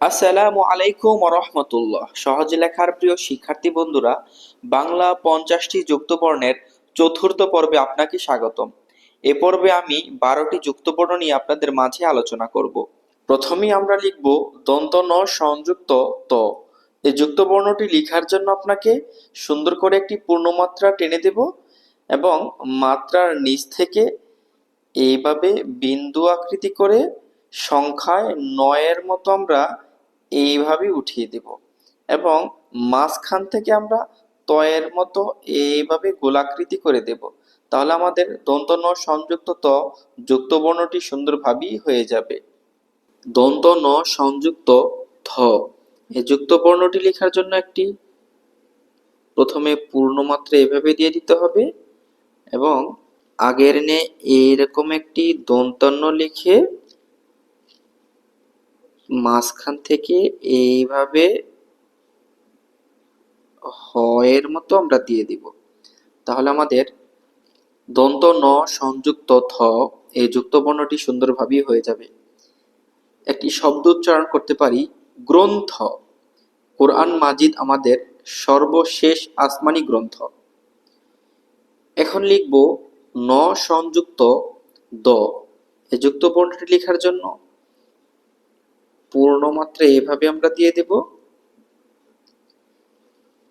আসসালামু আলাইকুম রহমতুল্লাহ। সহজ লেখার প্রিয় শিক্ষার্থী বন্ধুরা, বাংলা পঞ্চাশটি যুক্তবর্ণের চতুর্থ পর্বে আপনাকে স্বাগতম। এ পর্বে আমি বারোটি যুক্তবর্ণ নিয়ে আপনাদের মাঝে আলোচনা করব। প্রথমেই আমরা লিখব দন্ত ন, সংযুক্ত ত। এই যুক্তবর্ণটি লেখার জন্য আপনাকে সুন্দর করে একটি পূর্ণমাত্রা টেনে দেব এবং মাত্রার নিচ থেকে এইভাবে বিন্দু আকৃতি করে সংখ্যায় নয়ের মতো আমরা এইভাবে উঠিয়ে দেব। এবং মাঝখান থেকে আমরা তয়ের মতো এইভাবে গোলাকৃতি করে দেব। তাহলে আমাদের দন্ত ন সংযুক্ত ত যুক্ত বর্ণটি সুন্দরভাবেই হয়ে যাবে। দন্ত ন সংযুক্ত থ এই যুক্ত বর্ণটি লেখার জন্য একটি প্রথমে পূর্ণমাত্রা এভাবে দিয়ে দিতে হবে এবং আগের নে এইরকম একটি দন্তান্ন লিখে মাঝখান থেকে এইভাবে হয়ের মতো আমরা দিয়ে দিব। তাহলে আমাদের দন্ত ন সংযুক্ত থ এই যুক্ত বর্ণটি সুন্দরভাবেই হয়ে যাবে। একটি শব্দ উচ্চারণ করতে পারি, গ্রন্থ। কোরআন মাজিদ আমাদের সর্বশেষ আসমানি গ্রন্থ। এখন লিখব ন সংযুক্ত দ। এই যুক্ত বর্ণটি লেখার জন্য পূর্ণ মাত্রা এভাবে আমরা দিয়ে দেব।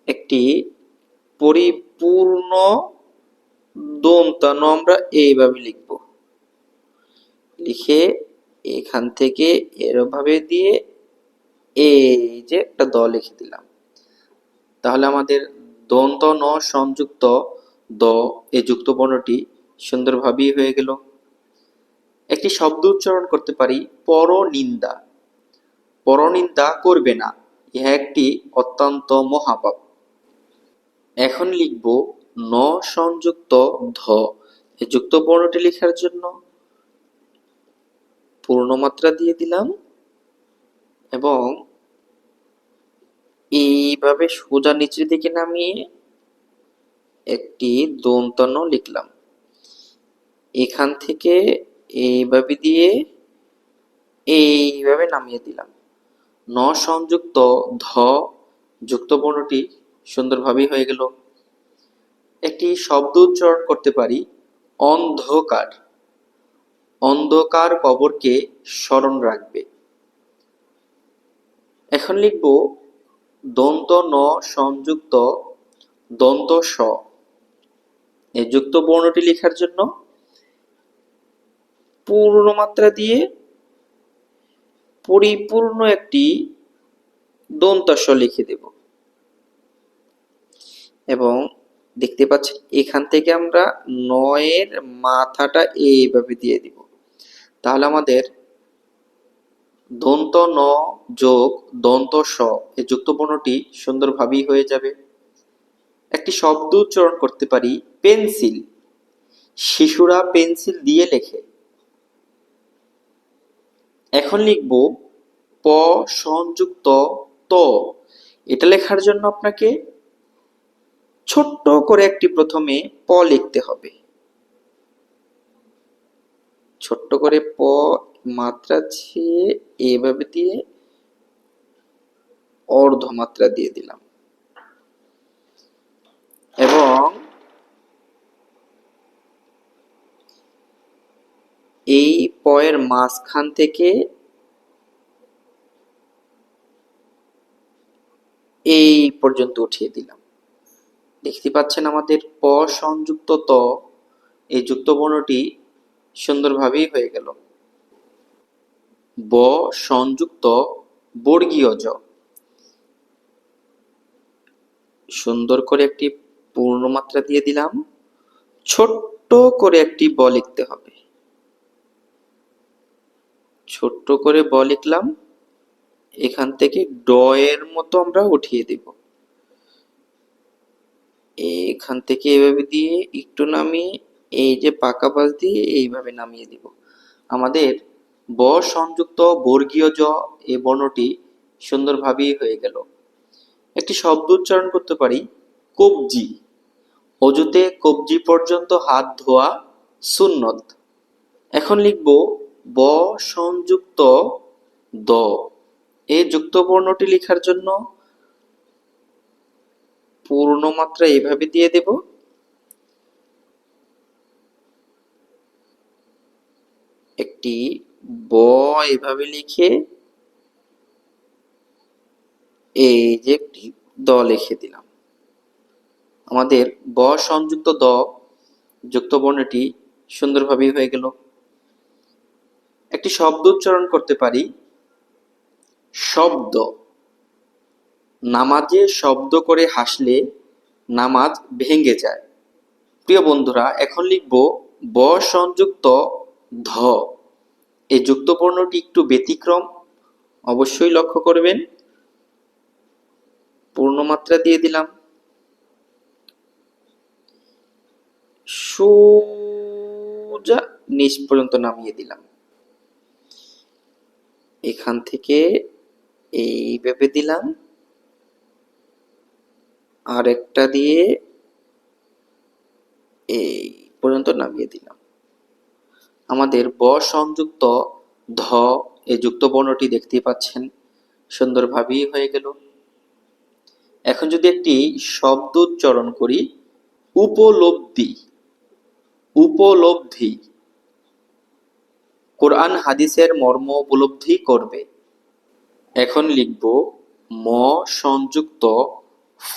একটি পরিপূর্ণ দন্তানো আমরা এইভাবে লিখব। লিখে এখান থেকে এরভাবে দিয়ে এই যে একটা দ লিখে দিলাম। তাহলে আমাদের দন্ত ন সংযুক্ত দ এই যুক্ত বর্ণটি সুন্দরভাবেই হয়ে গেল। একটি শব্দ উচ্চারণ করতে পারি, পরনিন্দা। পরনিন্দা করবে না। ইহা একটি অত্যন্ত মহাপাপ। এখন লিখব, ন সংযুক্ত ধ। এই যুক্ত বর্ণটি লেখার জন্য পূর্ণমাত্রা দিয়ে দিলাম এবং এইভাবে সোজা নিচের দিকে নামিয়ে একটি দন্তান্ন লিখলাম। এখান থেকে এইভাবে দিয়ে এইভাবে নামিয়ে দিলাম। ন সংযুক্ত ধ যুক্ত বর্ণটি সুন্দরভাবেই হয়ে গেল। একটি শব্দ উচ্চারণ করতে পারি, অন্ধকার। অন্ধকার কবরকে স্মরণ রাখবে। এখন লিখব, দন্ত ন সংযুক্ত দন্ত স। এই যুক্ত বর্ণটি লেখার জন্য পূর্ণমাত্রা দিয়ে পরিপূর্ণ একটি দন্তাস্ব লিখে দেব। এবং দেখতে পাচ্ছেন, এখান থেকে আমরা নয়ের মাথাটা এইভাবে দিয়ে দিব। তাহলে আমাদের দন্ত ন যোগ দন্ত স, এই যুক্ত বর্ণটি সুন্দরভাবেই হয়ে যাবে। একটি শব্দ উচ্চারণ করতে পারি, পেন্সিল। শিশুরা পেন্সিল দিয়ে লেখে। এখন লিখব প সংযুক্ত ত। এটা লেখার জন্য আপনাকে ছোট্ট করে একটি প্রথমে প লিখতে হবে। ছোট্ট করে প মাত্রা ছিয়ে এভাবে দিয়ে অর্ধ মাত্রা দিয়ে দিলাম। এবং এই পয়ের মাঝখান থেকে এই পর্যন্ত উঠিয়ে দিলাম। দেখতে পাচ্ছেন আমাদের প সংযুক্ত ত। এই যুক্ত বর্ণটি সুন্দরভাবেই হয়ে গেল। ব সংযুক্ত বর্গীয় জ। সুন্দর করে একটি পূর্ণমাত্রা দিয়ে দিলাম। ছোট্ট করে একটি ব লিখতে হবে। ছোট্ট করে ব লিখলাম। এখান থেকে ড এর মতো আমরা উঠিয়ে দেব। এখান থেকে এভাবে দিয়ে একটু নামিয়ে এই যে পাকা পাশ দিয়ে এইভাবে নামিয়ে দিব। আমাদের ব সংযুক্ত বর্গীয় জ এই বর্ণটি সুন্দরভাবেই হয়ে গেল। একটি শব্দ উচ্চারণ করতে পারি। কবজি। অজুতে কবজি পর্যন্ত হাত ধোয়া সুন্নত। এখন লিখব ব সংযুক্ত দ। এই যুক্ত বর্ণটি লেখার জন্য পূর্ণ মাত্রা এভাবে দিয়ে দেব। একটি ব এভাবে লিখে এই যে একটি দ লিখে দিলাম। আমাদের ব সংযুক্ত দ যুক্ত বর্ণটি সুন্দরভাবে হয়ে গেল। একটি শব্দ উচ্চারণ করতে পারি। শব্দ। নামাজে শব্দ করে হাসলে নামাজ ভেঙে যায়। প্রিয় বন্ধুরা, এখন লিখব ব সংযুক্ত ধ। এই যুক্ত বর্ণটি একটু ব্যতিক্রম, অবশ্যই লক্ষ্য করবেন। পূর্ণমাত্রা দিয়ে দিলাম। সোজা নিচ পর্যন্ত নামিয়ে দিলাম। এখান থেকে এইভাবে দিলাম। আর একটা দিয়ে এই পর্যন্ত নামিয়ে দিলাম। আমাদের ব সংযুক্ত ধ এই যুক্ত বর্ণটি দেখতে পাচ্ছেন। সুন্দরভাবেই হয়ে গেল। এখন যদি একটি শব্দ উচ্চারণ করি, উপলব্ধি উপলব্ধি। কোরআন হাদিসের মর্ম উপলব্ধি করবে। এখন লিখব ম সংযুক্ত ফ।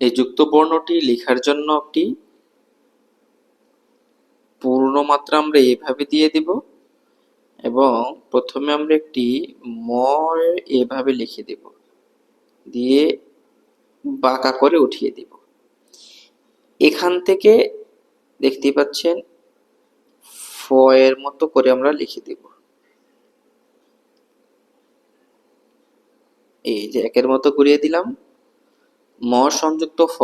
এই যুক্ত বর্ণটি লেখার জন্য একটি পূর্ণ মাত্রা আমরা এভাবে দিয়ে দিব এবং প্রথমে আমরা একটি ম এভাবে লিখে দেব। দিয়ে বাঁকা করে উঠিয়ে দিব। এখান থেকে দেখতে পাচ্ছেন ফ এর মতো করে আমরা লিখে দেব। এই যে একের মতো করিয়ে দিলাম। ম সংযুক্ত ফ,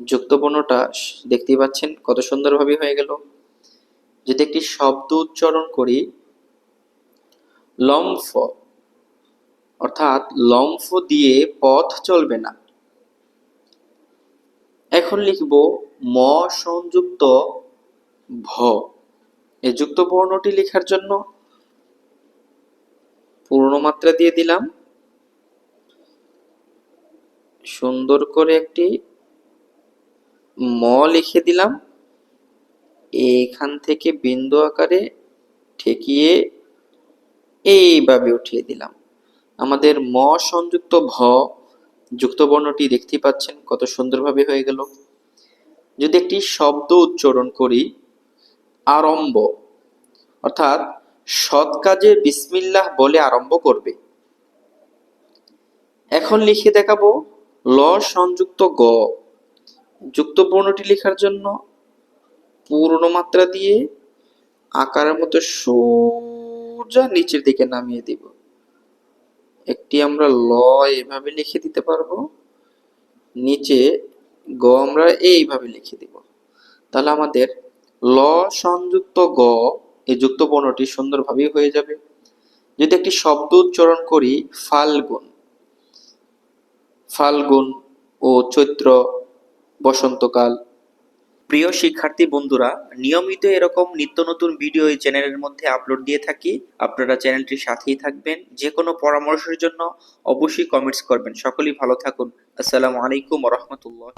যুক্ত বর্ণটা দেখতেই পাচ্ছেন কত সুন্দরভাবে হয়ে গেল। যদি একটি শব্দ উচ্চারণ করি, লম্ফ, অর্থাৎ লম্ফ দিয়ে পথ চলবে না। এখন লিখব ম সংযুক্ত ভ। এই যুক্ত বর্ণটি লেখার জন্য পূর্ণমাত্রা দিয়ে দিলাম। সুন্দর করে একটি ম লিখে দিলাম। এখান থেকে বিন্দু আকারে ঠেকিয়ে এইভাবে উঠিয়ে দিলাম। আমাদের ম সংযুক্ত ভ, যুক্ত বর্ণটি দেখতেই পাচ্ছেন কত সুন্দরভাবে হয়ে গেল। যদি একটি শব্দ উচ্চারণ করি আরম্ভ। অর্থাৎ সৎ কাজে বিসমিল্লাহ বলে আরম্ভ করবে। এখন লিখে দেখাবো ল সংযুক্ত গ। যুক্ত বর্ণটি লেখার জন্য পূর্ণ মাত্রা দিয়ে আকারের মতো সোজা নিচের দিকে নামিয়ে দিব। একটি আমরা ল এভাবে লিখে দিতে পারব। নিচে গ আমরা এইভাবে লিখে দিব। তাহলে আমাদের ল সংযুক্ত গ, এই যুক্ত বর্ণটি সুন্দরভাবে হয়ে যাবে। যদি একটি শব্দ উচ্চারণ করি, ফাল্গুন ফাল্গুন ও চৈত্র, বসন্তকাল। প্রিয় শিক্ষার্থী বন্ধুরা, নিয়মিত এরকম নিত্য নতুন ভিডিও এই চ্যানেলের মধ্যে আপলোড দিয়ে থাকি। আপনারা চ্যানেলটির সাথেই থাকবেন। যে কোনো পরামর্শের জন্য অবশ্যই কমেন্টস করবেন। সকলেই ভালো থাকুন। আসসালামু আলাইকুম রহমতুল্লাহ